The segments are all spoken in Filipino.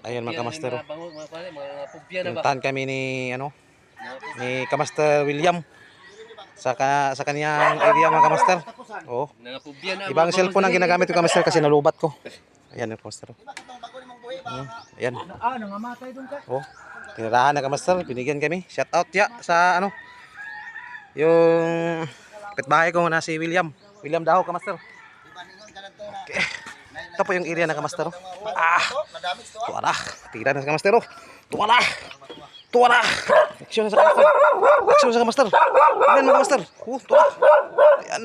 Ayun mga kamaster. Ba? Pinuntahan kami ni ano ni Kamaster William sa ka, sa kaniyang area mga kamaster. Oh. Ibang cellphone ang ginagamit ko kamaster kasi nalubat ko. Ayan yung kamaster. Hmm, ayan. Ah, nangamatay doon ka. Oh. Tinirahan na kamaster, binigyan kami. Shout out ya sa ano yung kapitbahay ko na si William. William Daho kamaster. Okay. Ito po yung area na kamaster. oh. Ah. Tuwa na. Tira na sa kamaster. oh. Tuwa na. Tuwa na. Action na sa kamaster. Na sa kamaster. Tingnan mo kamaster. Oh, tuwa. Ayan.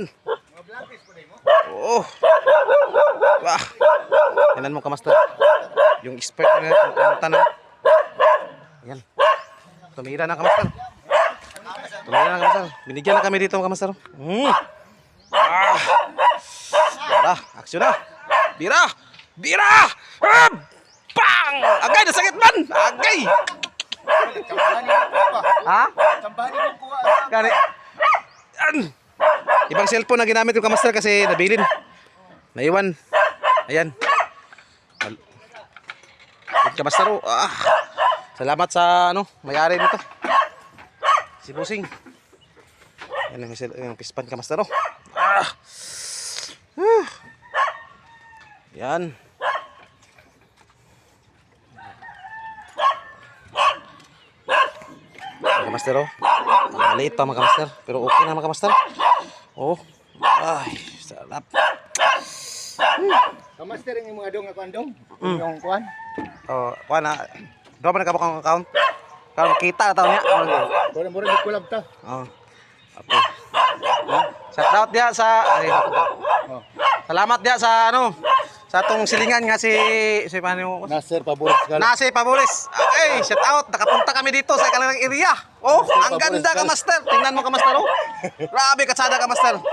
Oh. Wah. Tingnan mo kamaster. Yung expert na yung tanong. Ayan. Tumira na kamaster. Tumira na kamaster. Binigyan na kami dito kamaster. Hmm. Ah. Tara, action na. Bira! Bira! Ah! Bang! Agay, nasakit man! Agay! Ha? Kani. Yan. Ibang cellphone na ginamit ko kamaster kasi nabilin. Naiwan. Ayan. Kamaster oh. Ah. Salamat sa ano, may-ari nito. Si Busing. Yan ang, cell- yung pispan kamaster oh. Ah. Yan. Mga kamaster oh. Maliit pa mga kamaster. Pero okay na mga kamaster. Oh. Ay, sarap. Kamaster yung mga dong ako andong. Yung kuan. Oh, kuha na. Doon pa nagkabak ang account. Kalau makita tao niya. Pura mura di kulab ta. Oh. Oh. Shout out dia sa ay, Oh. Salamat dia sa ano sa atong silingan nga si si paano Nasir paborit ka. Nasi Paboris. Okay, shout out. Nakapunta kami dito sa kanilang area. Oh, ang ganda ka, Master. Tingnan mo ka, Master. Oh. Grabe, katsada ka, Master.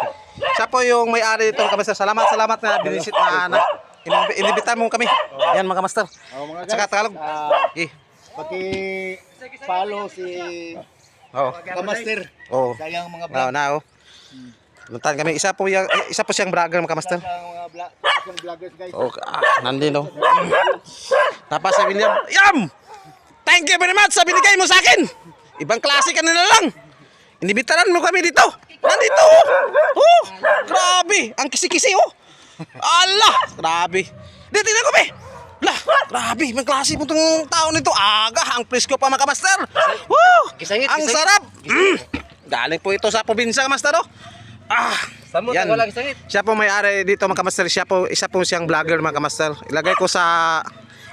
Siya po yung may-ari dito, ka, Master. Salamat, salamat na binisit na, na inib- inibitan mo kami. Yan, mga Master. Oh, mga At saka guys. Tagalog. ah, Eh. paki follow si Oh. Kamaster. Oh. Sayang mga vlog. na, oh. Luntan kami. Isa po, yung, isa po siyang vlogger, mga Master. Sa guys. Oh, ah, nandun, oh. Tapos si William, Yam! Thank you very much sa binigay mo sa akin. Ibang klase ka na lang. Inibitaran mo kami dito. Nandito. Oh, oh grabe. Ang kisi-kisi, oh. Allah, grabe. Dito tingnan ko, be. Lah, grabe. Ibang klase mo itong tao nito. Aga, ang presko pa, mga master. Woo! Ang sarap. Mm. Galing po ito sa probinsya, master, oh. Ah, Samot yan. ang wala kisangit. Siya po may-ari dito mga kamaster. Siya po, isa po siyang vlogger mga kamaster. Ilagay ko sa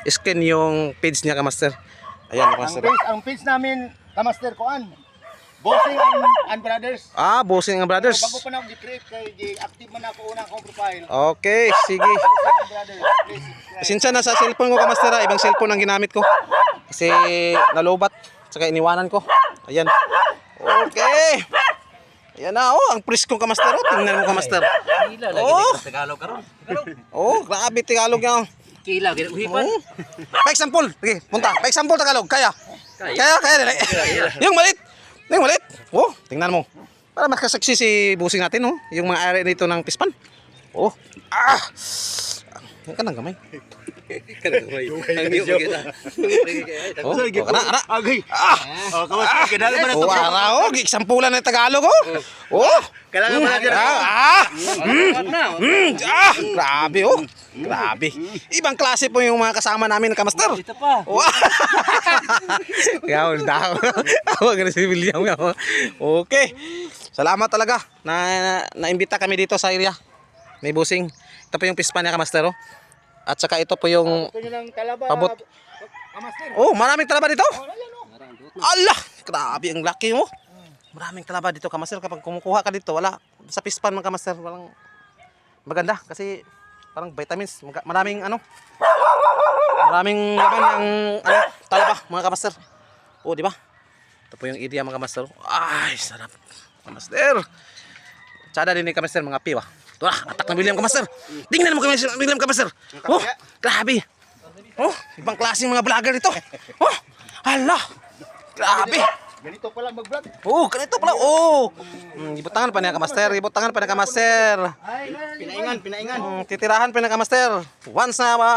screen yung page niya kamaster. Ayan mga Ang kamaster. page, ang page namin Kamaster kuan. Bossing and, and Brothers. Ah, bossing ang brothers. Bago pa na ako gi-create kay gi-active man ako una akong profile. Okay, sige. Bossing and Brothers. Please subscribe. Sinsa na sa cellphone ko kamaster. ah. Ibang cellphone ang ginamit ko. Kasi nalubat. Saka iniwanan ko. Ayan. Okay. Ayan na oh, ang priskong kamaster. Oh, tingnan mo kamaster. Kila lagi Oh. oh. Tagalog karon. Oh, grabe Tagalog yan. Kila gid uhipan. Oh. Pa example. Sige, punta. Pa example Tagalog. Kaya. Kaya. Kaya, kaya. dali. yung malit. Yung malit. Oh, tingnan mo. Para mas kasaksi si busing natin, oh. Yung mga ari nito ng pispan. Oh. Ah. Yan ka ng gamay. Oh, oh kana, kana. Agay. Ah. Oh, Kamaster, kadali man Oh, ara, oh. Example ng Tagalog, oh. Oh. Kailangan mo na dyan. Ah, ah. na. Mm, ah, grabe, oh. Grabe. Ibang klase po yung mga kasama namin, kamaster. Ito pa. Yaw, daw. Tawag na si William. Okay. Salamat talaga na naimbita kami dito sa area. May busing. Ito po yung pispan niya, Kamaster. Oh. At saka ito po yung... Ito lang talaba. Pabot. Kamaster. Oh, maraming talaba dito. Oh, oh. Allah! Grabe, ang laki mo. Maraming talaba dito, Kamaster. Kapag kumukuha ka dito, wala. Sa pispan mga Kamaster, walang maganda. Kasi parang vitamins. Maraming ano. Maraming laman ang ano, talaba, mga Kamaster. Oh, di ba? Ito po yung area mga Kamaster. Ay, sarap. Kamaster. Tsada din ni Kamaster, mga piwa. Ito na, atak ng William Kamaster. Tingnan mo kami William Kamaster. Oh, grabe. Oh, ibang klaseng mga vlogger ito. Oh, Allah. Grabe. Ganito pala mag-vlog. Oh, ganito pala. Oh. Mm, ibutangan pa niya kamaster. Ibutangan pa niya kamaster. Pinaingan, pinaingan. Mm, titirahan pa niya kamaster. Once na ma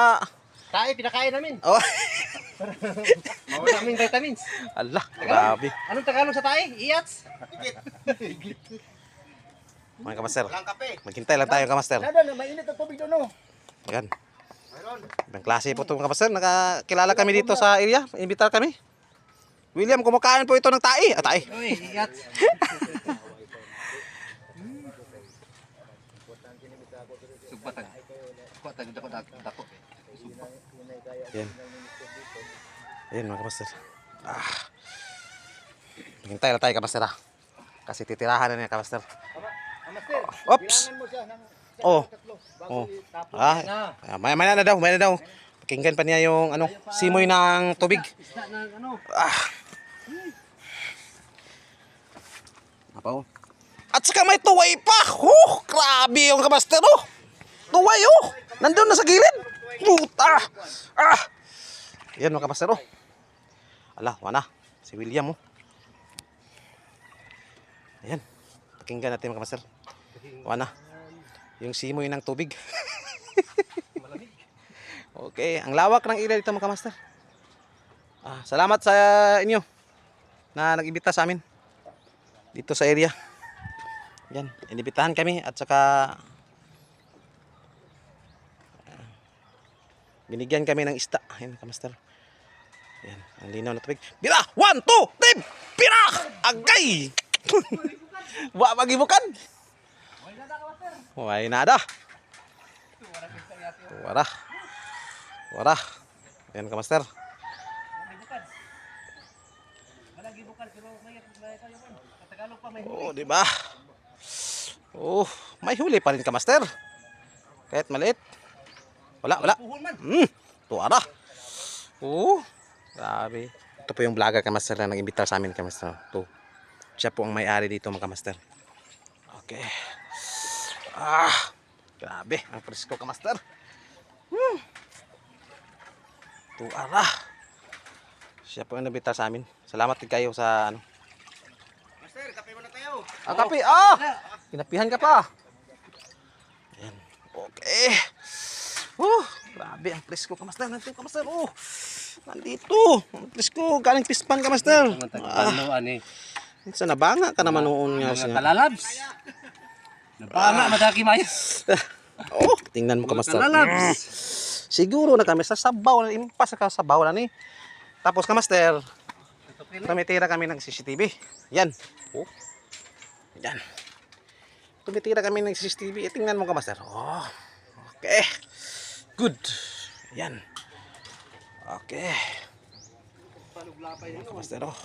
Tayo, pinakain namin. Oh, Mawala namin vitamins. ala, grabe. Anong Tagalog sa tayo? Iyats? Mga kamaster, Walang kape. maghintay lang tayo kamaster. Nada, mainit ang tubig doon, oh. Ayan. Mayroon. Ibang klase po ito mga kamaster. Nakakilala kami dito sa area. Imbitar kami. William, kumakain po ito ng tae. Ah, tae. Uy, iyats. Sugbatan. Sugbatan, dako, dako. Ayan. Ayan mga kamaster. Ah. Maghintay lang tayo kamaster ah. Kasi titirahan na niya kamaster. Oops. Oh. Oh. Ah, ah, may, may na daw, may na daw. Pakinggan pa niya yung ano, simoy ng tubig. Ah. Apaw. At saka may tuway pa. Oh, grabe yung kamaster oh. Tuway oh. Nandun na sa gilid. Puta. Ah. Yan mga kamaster oh. Ala, wana. Si William oh. Ayan. Pakinggan natin mga kamaster. Wana. Yung simoy ng tubig. okay, ang lawak ng area dito mga kamaster. Ah, salamat sa inyo na nag-imbita sa amin dito sa area. Yan, inibitahan kami at saka ah, binigyan kami ng isda. Ayun, kamaster. Yan, ang linaw na tubig. Bira! One, two, three! Bira! Agay! Wa magibukan. Wala nada. Wala. Wala. Yan, kamaster. Malagi bukal, pero may may kayo man. Sa Tagalog pa may Oo, di ba? Oh, may huli pa rin ka, master. Kahit maliit. Wala, wala. Hmm, tuwa na. Oo, grabe. Ito po yung vlogger ka, master, na nag-imbita sa amin, ka, master. Ito. Siya po ang may-ari dito, mga master. Okay. Ah, grabe. Ang presko ka, master. Hmm. Tuwa na. Siya po ang nag-imbita sa amin. Salamat din kayo sa ano, Master, kape muna tayo. Ah, kape. Ah! Kinapihan ka pa. Ayan. Okay. Oh, grabe. Ang presko ka, master. Nandito ka, master. Oh, nandito. Ang presko. Galing pispan ka, master. Ah, Ano, ani? sa nabanga ka naman noon nga Mga siya. Talalabs. Napama, madaki mayo. Oh, tingnan mo ka, master. Talalabs. Siguro na kami sa sabaw. Impas sa sabaw na ni. Tapos ka, master. Tumitira kami ng CCTV. Yan. Oh. Yan. Tumitira kami ng CCTV. Eh, tingnan mo ka, master. Oh. Okay. Good. Yan. Okay. Master, oh.